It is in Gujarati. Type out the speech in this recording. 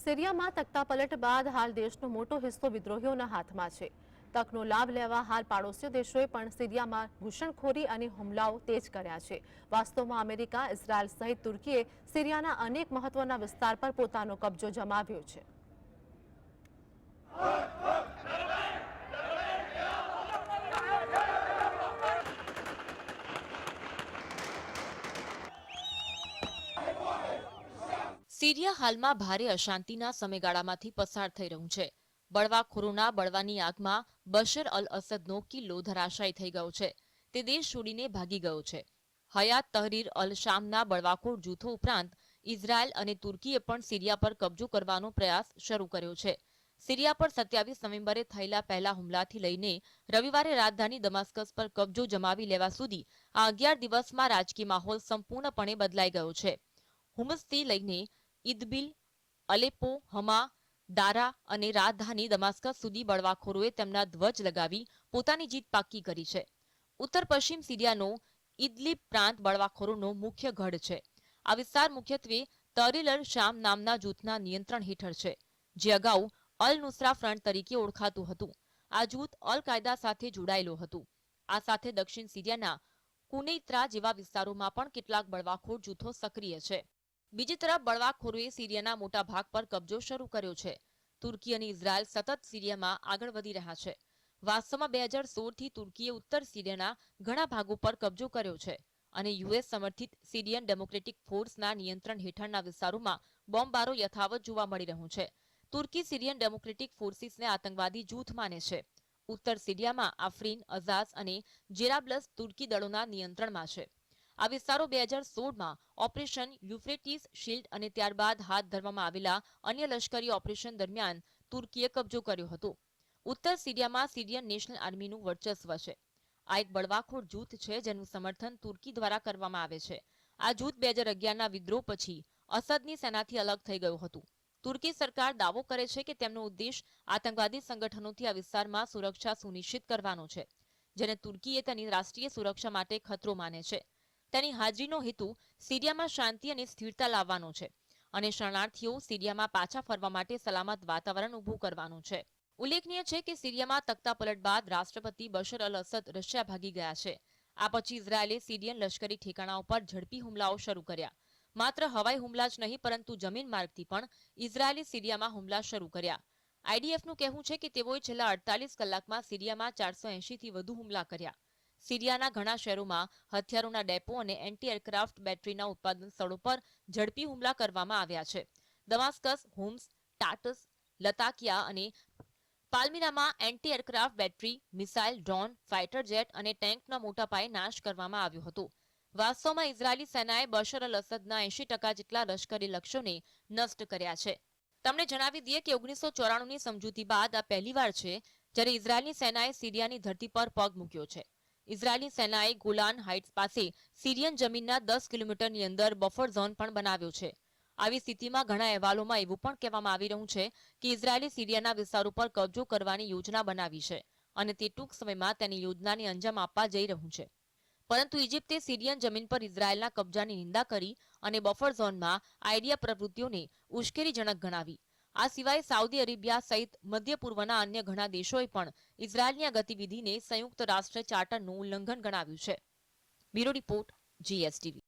સિરિયામાં તખ્તાપલટ બાદ હાલ દેશનો મોટો હિસ્સો વિદ્રોહીઓના હાથમાં છે. તકનો લાભ લેવા હાલ પાડોશી દેશોએ પણ સિરિયામાં ઘૂસણખોરી અને હુમલાઓ તેજ કર્યા છે. વાસ્તવમાં અમેરિકા, ઇઝરાયલ સહિત તુર્કીએ સિરિયાના અનેક મહત્વના વિસ્તાર પર પોતાનો કબજો જમાવ્યો છે. સિરિયા હાલમાં ભારે અશાંતિના સમયગાળામાંથી પસાર થઈ રહ્યું છે. બળવાખોરોના બળવાની આગમાં બશર અલ અસદનો કિલ્લો ધરાશાયી થઈ ગયો છે. તે દેશ છોડીને ભાગી ગયો છે. હયાત તહરીર અલ શામના બળવાખોર જૂથો ઉપરાંત ઇઝરાયલ અને તુર્કીએ પણ સિરિયા પર કબજો કરવાનો પ્રયાસ શરૂ કર્યો છે. સિરિયા પર સત્યાવીસ નવેમ્બરે થયેલા પહેલા હુમલાથી લઈને રવિવારે રાજધાની દમાસ્કસ પર કબજો જમાવી લેવા સુધી આ અગિયાર દિવસમાં રાજકીય માહોલ સંપૂર્ણપણે બદલાઈ ગયો છે. હુમસથી લઈને ઇદબિલ અલેપો, હમા, દારા અને રાજધાની દમાસ્કસ સુધી બળવાખોરોએ તેમના ધ્વજ લગાવી પોતાની જીત પાક્કી કરી છે. ઉત્તર પશ્ચિમ સિરિયાનો ઇદલિબ પ્રાંત બળવાખોરોનો મુખ્ય ગઢ છે. આ વિસ્તાર મુખ્યત્વે તરીલર શામ નામના જૂથના નિયંત્રણ હેઠળ છે, જે અગાઉ અલ નુસરા ફ્રન્ટ તરીકે ઓળખાતું હતું. આ જૂથ અલ કાયદા સાથે જોડાયેલું હતું. આ સાથે દક્ષિણ સિરિયાના કુનેત્રા જેવા વિસ્તારોમાં પણ કેટલાક બળવાખોર જૂથો સક્રિય છે. બીજી તરફ બળવાખોરોએ સિરિયાના મોટા ભાગ પર કબજો શરૂ કર્યો છે. તુર્કી અને ઇઝરાયલ સતત સિરિયામાં આગળ વધી રહ્યા છે. વાસ્તવમાં બે હજાર સોળથી તુર્કીએ ઉત્તર સિરિયાના ઘણા ભાગો પર કબજો કર્યો છે અને યુએસ સમર્થિત સિરિયન ડેમોક્રેટિક ફોર્સના નિયંત્રણ હેઠળના વિસ્તારોમાં બોમ્બારો યથાવત જોવા મળી રહ્યું છે. તુર્કી સિરિયન ડેમોક્રેટિક ફોર્સિસને આતંકવાદી જૂથ માને છે. ઉત્તર સિરિયામાં આફરીન, અઝાઝ અને જેરાબ્લસ તુર્કી દળોના નિયંત્રણમાં છે. આ વિસ્તારો બે હજાર સોળમાં ઓપરેશન યુફ્રેટીસ શિલ્ડ અને ત્યારબાદ હાથ ધરવામાં આવેલા અન્ય લશ્કરી ઓપરેશન દરમિયાન તુર્કીએ કબજો કર્યો હતો. ઉત્તર સિરિયામાં સિરિયન નેશનલ આર્મીનું વર્ચસ્વ છે. આ એક બળવાખોર જૂથ છે જેનું સમર્થન તુર્કી દ્વારા કરવામાં આવે છે. આ જૂથ બે હજાર અગિયારના વિદ્રોહ પછી અસદની સેનાથી અલગ થઈ ગયું હતું. તુર્કી સરકાર દાવો કરે છે કે તેમનો ઉદ્દેશ આતંકવાદી સંગઠનોથી આ વિસ્તારમાં સુરક્ષા સુનિશ્ચિત કરવાનો છે, જેને તુર્કીએ તેની રાષ્ટ્રીય સુરક્ષા માટે ખતરો માને છે. તેની હાજરીનો હેતુ સિરિયામાં શાંતિ અને સ્થિરતા લાવવાનો છે અને શરણાર્થીઓ સિરિયામાં પાછા ફરવા માટે સલામત વાતાવરણ ઊભું કરવાનું છે. ઉલ્લેખનીય છે કે સિરિયામાં તખ્તાપલટ બાદ રાષ્ટ્રપતિ બશર અલ અસદ રશિયા ભાગી ગયા છે. આ પછી ઇઝરાયેલે સિરિયન લશ્કરી ઠેકાણાઓ પર ઝડપી હુમલાઓ શરૂ કર્યા. માત્ર હવાઈ હુમલા જ નહીં, પરંતુ જમીન માર્ગથી પણ ઇઝરાયેલે સિરિયામાં હુમલા શરૂ કર્યા. આઈડીએફનું કહેવું છે કે તેઓએ છેલ્લા અડતાલીસ કલાકમાં સિરિયામાં ચારસો એંશીથી વધુ હુમલા કર્યા. સિરિયાના ઘણા શહેરોમાં હથિયારોના ડેપો અને એન્ટી એરક્રાફ્ટ બેટરીના ઉત્પાદન સ્થળો પર ઝડપી હુમલા કરવામાં આવ્યા છે. દમાસ્કસ, હોમ્સ, ટાટસ, લતાકિયા અને પાલ્મીરામાં anti aircraft battery, missile, drone, fighter jet અને ટેન્કનો મોટા પાયે નાશ કરવામાં આવ્યો હતો. વાસ્તવમાં ઇઝરાયેલી સેનાએ બશર અલ અસદના એંશી ટકા જેટલા લશ્કરી લક્ષ્યોને નષ્ટ કર્યા છે. તમને જણાવી દઈએ કે ઓગણીસો ચોરાણુંની સમજૂતી બાદ આ પહેલીવાર છે જ્યારે ઇઝરાયેલની સેનાએ સિરિયાની ધરતી પર પગ મૂક્યો છે. ઇઝરાયેલી સેનાએ ગોલાન હાઇટ્સ પાસે સિરિયન જમીનના દસ કિલોમીટરની અંદર બફર ઝોન પણ બનાવ્યો છે. આવી સ્થિતિમાં ઘણા અહેવાલોમાં એવું પણ કહેવામાં આવી રહ્યું છે કે ઇઝરાયેલે સિરિયાના વિસ્તારો પર કબજો કરવાની યોજના બનાવી છે અને તે ટૂંક સમયમાં તેની યોજનાને અંજામ આપવા જઈ રહ્યું છે. પરંતુ ઇજિપ્તે સિરિયન જમીન પર ઇઝરાયેલના કબજાની નિંદા કરી અને બફર ઝોનમાં આઈડિયા પ્રવૃત્તિઓને ઉશ્કેરીજનક ગણાવી. આ સિવાય સાઉદી અરેબિયા સહિત મધ્ય પૂર્વના અન્ય ઘણા દેશોએ પણ ઇઝરાયલની આ ગતિવિધિને સંયુક્ત રાષ્ટ્ર ચાર્ટરનું ઉલ્લંઘન ગણાવ્યું છે. Bureau report, GSTV.